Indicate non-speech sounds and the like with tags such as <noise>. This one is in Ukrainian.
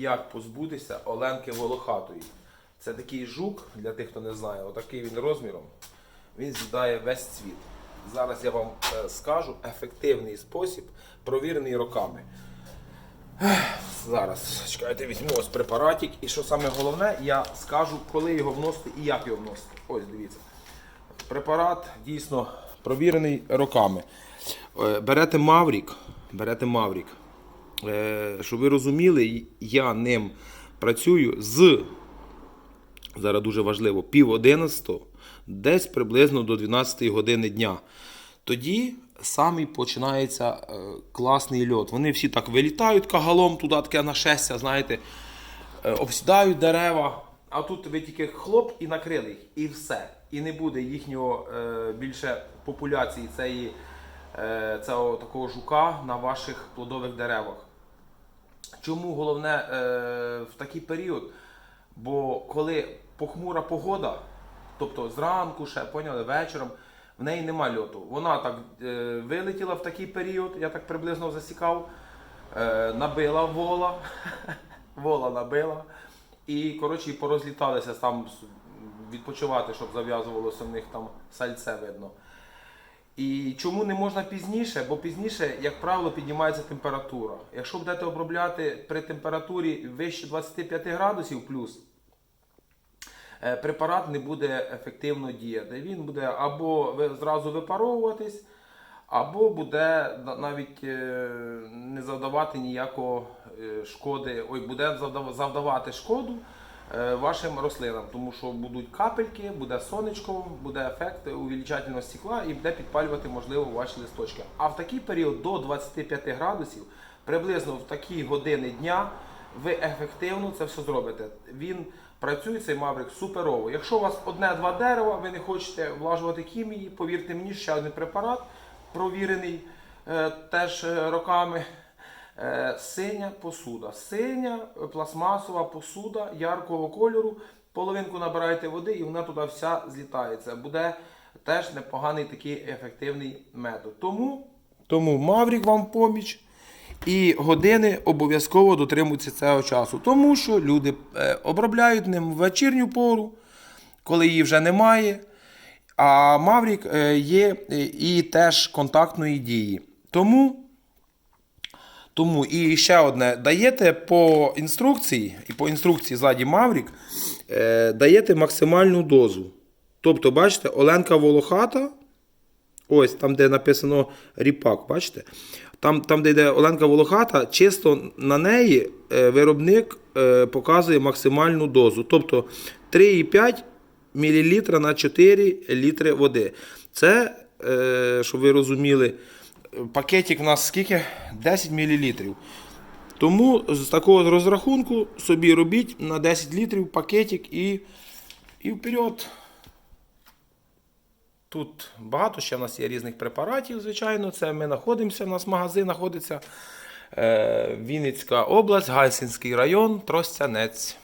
як позбутися Оленки Волохатої. Це такий жук, для тих, хто не знає, отакий він розміром. Він з'їдає весь цвіт. Зараз я вам е, скажу ефективний спосіб, провірений роками. Зараз чекайте, візьму ось препаратик. І що саме головне, я скажу, коли його вносити і як його вносити. Ось дивіться. Препарат дійсно провірений роками. Е, Берете Маврік, берете Маврік. Е, Щоб ви розуміли, я ним працюю з зараз дуже важливо, пів одинадцятого, десь приблизно до 12 години дня. Тоді самий починається е, класний льот. Вони всі так вилітають кагалом, туди таке нашестя, знаєте, е, обсідають дерева. А тут ви тільки хлоп і накрили їх, і все. І не буде їхнього більше популяції цієї, цього такого жука на ваших плодових деревах. Чому головне е, в такий період? Бо коли похмура погода, тобто зранку ще поняли, вечором, в неї нема льоту. Вона так е, вилетіла в такий період, я так приблизно засікав, е, набила вола, <laughs> вола набила. І коротше порозліталися там відпочивати, щоб зав'язувалося в них там сальце видно. І чому не можна пізніше? Бо пізніше, як правило, піднімається температура. Якщо будете обробляти при температурі вище 25 градусів плюс, е, препарат не буде ефективно діяти. Він буде або зразу випаровуватись, або буде навіть е, не завдавати ніякого е, шкоди, ой, буде завдав- завдавати шкоду вашим рослинам, тому що будуть капельки, буде сонечко, буде ефект увеличательного стекла і буде підпалювати, можливо, ваші листочки. А в такий період до 25 градусів, приблизно в такі години дня, ви ефективно це все зробите. Він працює цей маврик суперово. Якщо у вас одне-два дерева, ви не хочете влажувати хімії, повірте мені, ще один препарат, провірений е, теж е, роками. Е, Синя посуда. Синя пластмасова посуда яркого кольору. Половинку набираєте води і вона туди вся злітається. Буде теж непоганий такий ефективний метод. Тому, тому Маврік вам поміч. І години обов'язково дотримуються цього часу. Тому що люди е, обробляють ним в вечірню пору, коли її вже немає. А Маврік е, є і теж контактної дії. Тому. Тому і ще одне, даєте по інструкції, і по інструкції ззаді Маврік, е, даєте максимальну дозу. Тобто, бачите, Оленка Волохата, ось там, де написано ріпак, бачите? Там, там де йде Оленка Волохата, чисто на неї е, виробник е, показує максимальну дозу. Тобто 3,5 мл на 4 літри води. Це, е, щоб ви розуміли, пакетик у нас скільки? 10 мл. Тому з такого розрахунку собі робіть на 10 літрів пакетик і, і вперед. Тут багато ще в нас є різних препаратів, звичайно. Це ми знаходимося, у нас магазин знаходиться. Е, Вінницька область, Гайсинський район, Тростянець.